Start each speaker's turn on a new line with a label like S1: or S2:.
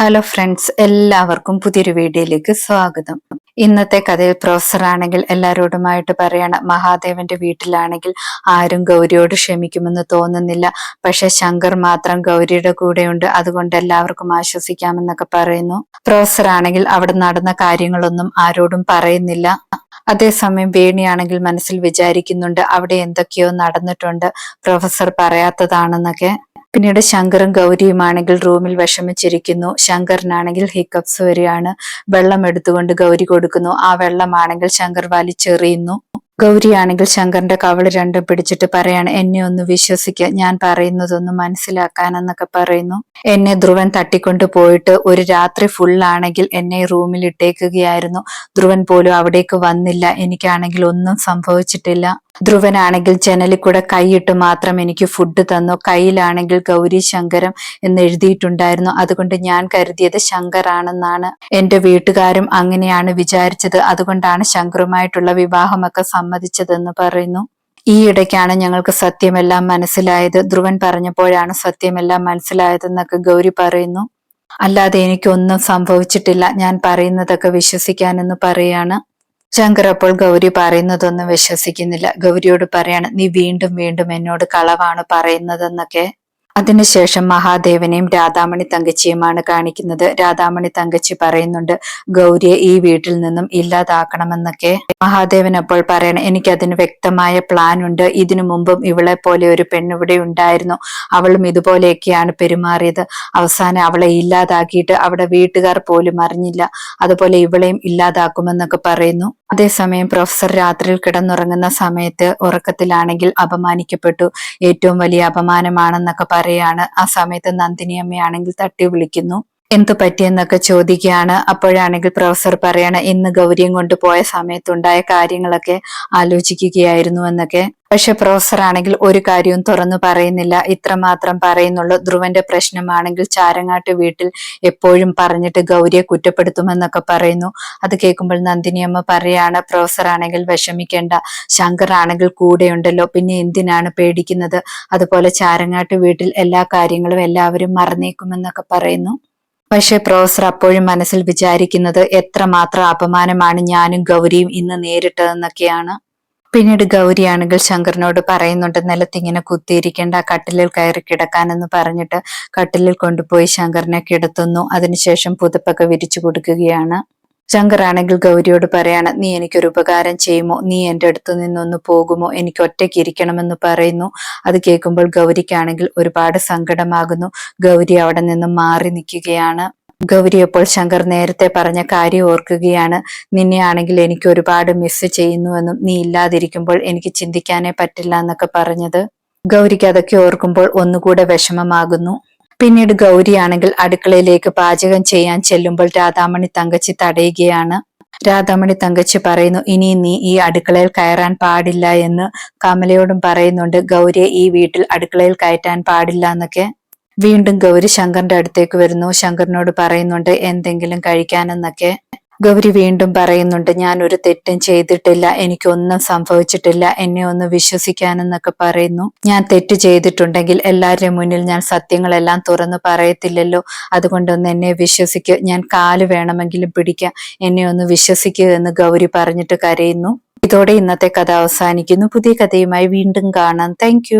S1: Hello friends എല്ലാവർക്കും പുതിയൊരു വീഡിയോയിലേക്ക് സ്വാഗതം. ഇന്നത്തെ കഥയിൽ പ്രൊഫസർ ആണെങ്കിൽ എല്ലാവരോടുമായിട്ട് പറയണം മഹാദേവന്റെ വീട്ടിലാണെങ്കിൽ ആരും ഗൗരിയോട് ക്ഷമിക്കുമെന്ന് തോന്നുന്നില്ല. പക്ഷെ ശങ്കർ മാത്രം ഗൗരിയുടെ കൂടെയുണ്ട് അതുകൊണ്ട് എല്ലാവർക്കും ആശ്വസിക്കാമെന്നൊക്കെ പറയുന്നു. പ്രൊഫസർ ആണെങ്കിൽ അവിടെ നടന്ന കാര്യങ്ങളൊന്നും ആരോടും പറയുന്നില്ല. അതേസമയം വേണിയാണെങ്കിൽ മനസ്സിൽ വിചാരിക്കുന്നുണ്ട് അവിടെ എന്തൊക്കെയോ നടന്നിട്ടുണ്ട്. പ്രൊഫസർ പറയാത്തതാണെന്നൊക്കെ. പിന്നീട് ശങ്കറും ഗൗരിയുമാണെങ്കിൽ റൂമിൽ വിഷമിച്ചിരിക്കുന്നു. ശങ്കറിനാണെങ്കിൽ ഹിക്കപ്സ് വരികയാണ് വെള്ളം എടുത്തുകൊണ്ട് ഗൗരി കൊടുക്കുന്നു. ആ വെള്ളമാണെങ്കിൽ ശങ്കർ വലിച്ചെറിയുന്നു. ഗൗരിയാണെങ്കിൽ ശങ്കറിന്റെ കവൾ രണ്ടും പിടിച്ചിട്ട് പറയാണ് എന്നെ ഒന്ന് വിശ്വസിക്കുക ഞാൻ പറയുന്നതൊന്ന് മനസ്സിലാക്കാനെന്നൊക്കെ പറയുന്നു. എന്നെ ധ്രുവൻ തട്ടിക്കൊണ്ട് പോയിട്ട് ഒരു രാത്രി ഫുള്ളാണെങ്കിൽ എന്നെ റൂമിൽ ഇട്ടേക്കുകയായിരുന്നു. ധ്രുവൻ പോലും അവിടേക്ക് വന്നില്ല. എനിക്കാണെങ്കിൽ ഒന്നും സംഭവിച്ചിട്ടില്ല. ധ്രുവനാണെങ്കിൽ ജനലിൽ കൂടെ കൈയിട്ട് മാത്രം എനിക്ക് ഫുഡ് തന്നു. കയ്യിലാണെങ്കിൽ ഗൗരി ശങ്കരം എന്ന് എഴുതിയിട്ടുണ്ടായിരുന്നു. അതുകൊണ്ട് ഞാൻ കരുതിയത് ശങ്കറാണെന്നാണ്. എന്റെ വീട്ടുകാരും അങ്ങനെയാണ് വിചാരിച്ചത്. അതുകൊണ്ടാണ് ശങ്കറുമായിട്ടുള്ള വിവാഹമൊക്കെ സമ്മതിച്ചതെന്ന് പറയുന്നു. ഈ ഇടയ്ക്കാണ് ഞങ്ങൾക്ക് സത്യമെല്ലാം മനസ്സിലായത്. ധ്രുവൻ പറഞ്ഞപ്പോഴാണ് സത്യമെല്ലാം മനസ്സിലായതെന്നൊക്കെ ഗൗരി പറയുന്നു. അല്ലാതെ എനിക്കൊന്നും സംഭവിച്ചിട്ടില്ല. ഞാൻ പറയുന്നതൊക്കെ വിശ്വസിക്കാനെന്ന് പറയാണ്. ശങ്കർ അപ്പോൾ ഗൗരി പറയുന്നതൊന്നും വിശ്വസിക്കുന്നില്ല. ഗൗരിയോട് പറയാണ് നീ വീണ്ടും വീണ്ടും എന്നോട് കളവാണ് പറയുന്നതെന്നൊക്കെ. അതിനുശേഷം മഹാദേവനെയും രാധാമണി തങ്കച്ചിയുമാണ് കാണിക്കുന്നത്. രാധാമണി തങ്കച്ചി പറയുന്നുണ്ട് ഗൗരിയെ ഈ വീട്ടിൽ നിന്നും ഇല്ലാതാക്കണമെന്നൊക്കെ. മഹാദേവൻ അപ്പോൾ പറയണം എനിക്കതിന് വ്യക്തമായ പ്ലാൻ ഉണ്ട് ഇതിനു മുമ്പും ഇവളെ പോലെ ഒരു പെണ്ണിവിടെ ഉണ്ടായിരുന്നു. അവളും ഇതുപോലെയൊക്കെയാണ് പെരുമാറിയത്. അവസാനം അവളെ ഇല്ലാതാക്കിയിട്ട് അവിടെ വീട്ടുകാർ പോലും അറിഞ്ഞില്ല. അതുപോലെ ഇവളെയും ഇല്ലാതാക്കുമെന്നൊക്കെ പറയുന്നു. അതേസമയം പ്രൊഫസർ രാത്രിയിൽ കിടന്നുറങ്ങുന്ന സമയത്ത് ഉറക്കത്തിലാണെങ്കിൽ അപമാനിക്കപ്പെട്ടു. ഏറ്റവും വലിയ അപമാനമാണെന്നൊക്കെ പറയാണ് ആ സമയത്ത് നന്ദിനി അമ്മയാണെങ്കിൽ തട്ടി വിളിക്കുന്നു. എന്തു പറ്റിയെന്നൊക്കെ ചോദിക്കുകയാണ്. അപ്പോഴാണെങ്കിൽ പ്രൊഫസർ പറയണ ഇന്ന് ഗൗരിയും കൊണ്ട് പോയ സമയത്തുണ്ടായ കാര്യങ്ങളൊക്കെ ആലോചിക്കുകയായിരുന്നു എന്നൊക്കെ. പക്ഷെ പ്രൊഫസർ ആണെങ്കിൽ ഒരു കാര്യവും തുറന്നു പറയുന്നില്ല. ഇത്രമാത്രം പറയുന്നുള്ളൂ. ധ്രുവന്റെ പ്രശ്നമാണെങ്കിൽ ചാരങ്ങാട്ട് വീട്ടിൽ എപ്പോഴും പറഞ്ഞിട്ട് ഗൗരിയെ കുറ്റപ്പെടുത്തുമെന്നൊക്കെ പറയുന്നു. അത് കേൾക്കുമ്പോൾ നന്ദിനിയമ്മ പറയാണ് പ്രൊഫസർ ആണെങ്കിൽ വിഷമിക്കേണ്ട. ശങ്കർ ആണെങ്കിൽ കൂടെയുണ്ടല്ലോ. പിന്നെ എന്തിനാണ് പേടിക്കുന്നത്? അതുപോലെ ചാരങ്ങാട്ട് വീട്ടിൽ എല്ലാ കാര്യങ്ങളും എല്ലാവരും മറന്നേക്കുമെന്നൊക്കെ പറയുന്നു. പക്ഷെ പ്രൊഫസർ അപ്പോഴും മനസ്സിൽ വിചാരിക്കുന്നത് എത്രമാത്രം അപമാനമാണ് ഞാനും ഗൗരിയും ഇന്ന് നേരിട്ടതെന്നൊക്കെയാണ്. പിന്നീട് ഗൗരിയാണെങ്കിൽ ശങ്കറിനോട് പറയുന്നുണ്ട് നിലത്തിങ്ങനെ കുത്തിയിരിക്കേണ്ട കട്ടിലിൽ കയറി കിടക്കാനെന്ന് പറഞ്ഞിട്ട് കട്ടിലിൽ കൊണ്ടുപോയി ശങ്കറിനെ കിടത്തുന്നു. അതിനുശേഷം പുതപ്പൊക്കെ വിരിച്ചു കൊടുക്കുകയാണ്. ശങ്കർ ആണെങ്കിൽ ഗൗരിയോട് പറയാണ് നീ എനിക്കൊരു ഉപകാരം ചെയ്യുമോ? നീ എന്റെ അടുത്ത് നിന്നൊന്ന് പോകുമോ? എനിക്ക് ഒറ്റയ്ക്ക് ഇരിക്കണമെന്ന് പറയുന്നു. അത് കേൾക്കുമ്പോൾ ഗൗരിക്കാണെങ്കിൽ ഒരുപാട് സങ്കടമാകുന്നു. ഗൗരി അവിടെ നിന്ന് മാറി നിൽക്കുകയാണ്. ഗൗരി അപ്പോൾ ശങ്കർ നേരത്തെ പറഞ്ഞ കാര്യം ഓർക്കുകയാണ്. നിന്നെയാണെങ്കിൽ എനിക്ക് ഒരുപാട് മിസ് ചെയ്യുന്നുവെന്നും നീ ഇല്ലാതിരിക്കുമ്പോൾ എനിക്ക് ചിന്തിക്കാനേ പറ്റില്ല എന്നൊക്കെ പറഞ്ഞത്. ഗൗരിക്ക് അതൊക്കെ ഓർക്കുമ്പോൾ ഒന്നുകൂടെ വിഷമമാകുന്നു. പിന്നീട് ഗൗരിയാണെങ്കിൽ അടുക്കളയിലേക്ക് പാചകം ചെയ്യാൻ ചെല്ലുമ്പോൾ രാധാമണി തങ്കച്ചി തടയുകയാണ്. രാധാമണി തങ്കച്ചി പറയുന്നു ഇനി നീ ഈ അടുക്കളയിൽ കയറാൻ പാടില്ല എന്ന് കമലയോടും പറയുന്നുണ്ട്. ഗൗരിയെ ഈ വീട്ടിൽ അടുക്കളയിൽ കയറ്റാൻ പാടില്ല എന്നൊക്കെ. വീണ്ടും ഗൗരി ശങ്കറിന്റെ അടുത്തേക്ക് വരുന്നു. ശങ്കറിനോട് പറയുന്നുണ്ട് എന്തെങ്കിലും കഴിക്കാനെന്നൊക്കെ. ഗൗരി വീണ്ടും പറയുന്നുണ്ട് ഞാൻ ഒരു തെറ്റും ചെയ്തിട്ടില്ല എനിക്കൊന്നും സംഭവിച്ചിട്ടില്ല എന്നെ ഒന്ന് വിശ്വസിക്കാനെന്നൊക്കെ പറയുന്നു. ഞാൻ തെറ്റ് ചെയ്തിട്ടുണ്ടെങ്കിൽ എല്ലാവരുടെയും മുന്നിൽ ഞാൻ സത്യങ്ങളെല്ലാം തുറന്നു പറയത്തില്ലല്ലോ. അതുകൊണ്ടൊന്ന് എന്നെ വിശ്വസിക്കുക ഞാൻ കാൽ വേണമെങ്കിലും പിടിക്കാം. എന്നെ ഒന്ന് വിശ്വസിക്കുക എന്ന് ഗൗരി പറഞ്ഞിട്ട് കരയുന്നു. ഇതോടെ ഇന്നത്തെ കഥ അവസാനിക്കുന്നു. പുതിയ കഥയുമായി വീണ്ടും കാണാം. താങ്ക്